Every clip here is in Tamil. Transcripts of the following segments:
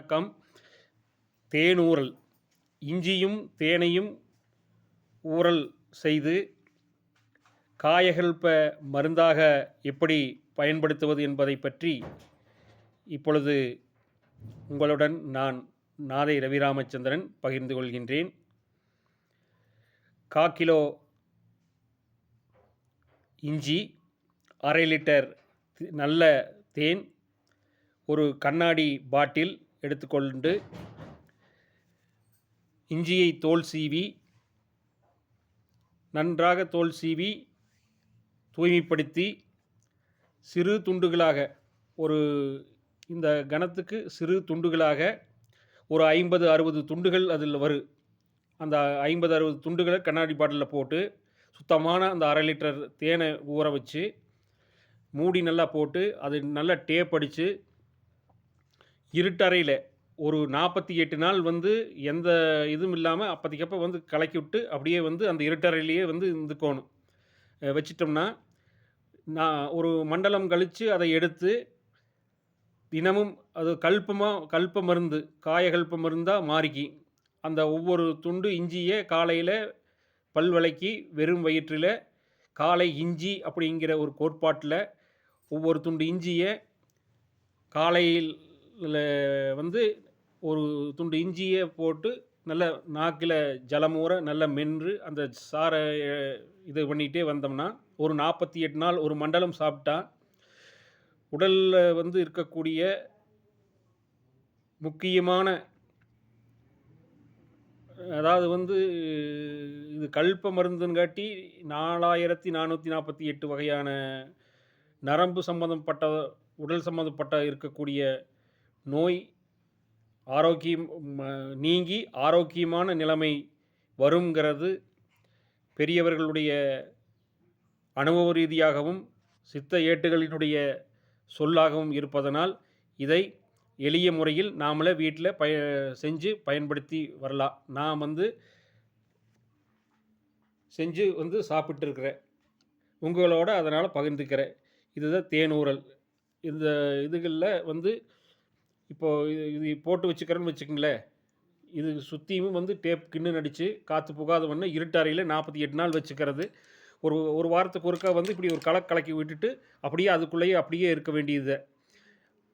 வணக்கம். தேனூறல். இஞ்சியும் தேனையும் ஊறல் செய்து காயகல்ப மருந்தாக எப்படி பயன்படுத்துவது என்பதை பற்றி இப்பொழுது உங்களுடன் நான் நாதை ரவிராமச்சந்திரன் பகிர்ந்து கொள்கின்றேன். கா கிலோ இஞ்சி அரை லிட்டர் நல்ல தேன் ஒரு கண்ணாடி பாட்டில் எடுத்துக்கொண்டு இஞ்சியை தோல் சீவி நன்றாக தோல் சீவி தூய்மைப்படுத்தி சிறு துண்டுகளாக ஒரு இந்த கணத்துக்கு சிறு துண்டுகளாக ஒரு ஐம்பது அறுபது துண்டுகள் அதில் வரும். அந்த ஐம்பது அறுபது துண்டுகளை கண்ணாடி பாட்டிலில் போட்டு சுத்தமான அந்த அரை லிட்டர் தேனை ஊற வச்சு மூடி நல்லா போட்டு அது நல்லா டேப் அடித்து இருட்டறையில் ஒரு நாற்பத்தி எட்டு நாள் வந்து எந்த இதுவும் இல்லாமல் அப்போதைக்கப்போ வந்து கலக்கி விட்டு அப்படியே வந்து அந்த இருட்டறையிலேயே வந்து இருந்துக்கோணும் வச்சிட்டோம்னா நான் ஒரு மண்டலம் கழித்து அதை எடுத்து தினமும் அது கல்பமாக கல்ப மருந்து காயகல்ப மருந்தாக மாறிக்கி அந்த ஒவ்வொரு துண்டு இஞ்சியை காலையில் பல் வெறும் வயிற்றில் காலை இஞ்சி அப்படிங்கிற ஒரு கோட்பாட்டில் ஒவ்வொரு துண்டு இஞ்சியை காலையில் வந்து ஒரு துண்டு இஞ்சியை போட்டு நல்ல நாக்கில் ஜலமூற நல்லா மென்று அந்த சாரை இது பண்ணிகிட்டே வந்தோம்னா ஒரு நாற்பத்தி எட்டு நாள் ஒரு மண்டலம் சாப்பிட்டா உடலில் வந்து இருக்கக்கூடிய முக்கியமான அதாவது வந்து இது கல்ப மருந்துங்காட்டி நாலாயிரத்தி நானூற்றி நாற்பத்தி எட்டு வகையான நரம்பு சம்மந்தப்பட்ட உடல் சம்மந்தப்பட்ட இருக்கக்கூடிய நோய் ஆரோக்கியம் நீங்கி ஆரோக்கியமான நிலைமை வருங்கிறது பெரியவர்களுடைய அனுபவ ரீதியாகவும் சித்த ஏட்டுகளினுடைய சொல்லாகவும் இருப்பதனால் இதை எளிய முறையில் நாமளே வீட்டில் பய செஞ்சு பயன்படுத்தி வரலாம். நான் வந்து செஞ்சு வந்து சாப்பிட்டுருக்கிறேன். உங்களோட அதனால் பகிர்ந்துக்கிறேன். இதுதான் தேனூரல் இந்த இதுகளில் வந்து இப்போது இது இது போட்டு வச்சுக்கிறேன்னு வச்சுக்கோங்களேன். இது சுற்றியும் வந்து டேப் கிண்ணு நடித்து காற்று புகாத ஒன்று இருட்டறையில் நாற்பத்தி எட்டு நாள் வச்சுக்கிறது. ஒரு ஒரு வாரத்துக்கு ஒருக்கா வந்து இப்படி ஒரு கலக்கு கலக்கி விட்டுட்டு அப்படியே அதுக்குள்ளேயே அப்படியே இருக்க வேண்டியது.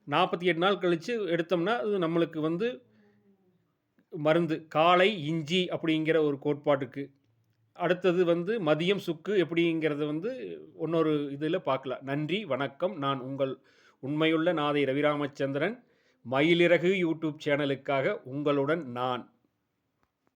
நாற்பத்தி எட்டு நாள் கழித்து எடுத்தோம்னா அது நம்மளுக்கு வந்து மருந்து காலை இஞ்சி அப்படிங்கிற ஒரு கோட்பாட்டுக்கு. அடுத்தது வந்து மதியம் சுக்கு எப்படிங்கிறத வந்து இன்னொரு இதில் பார்க்கலாம். நன்றி வணக்கம். நான் உங்கள் உண்மையுள்ள நாதை ரவிராமச்சந்திரன். மயிலிறகு யூடியூப் சேனலுக்காக உங்களுடன் நான்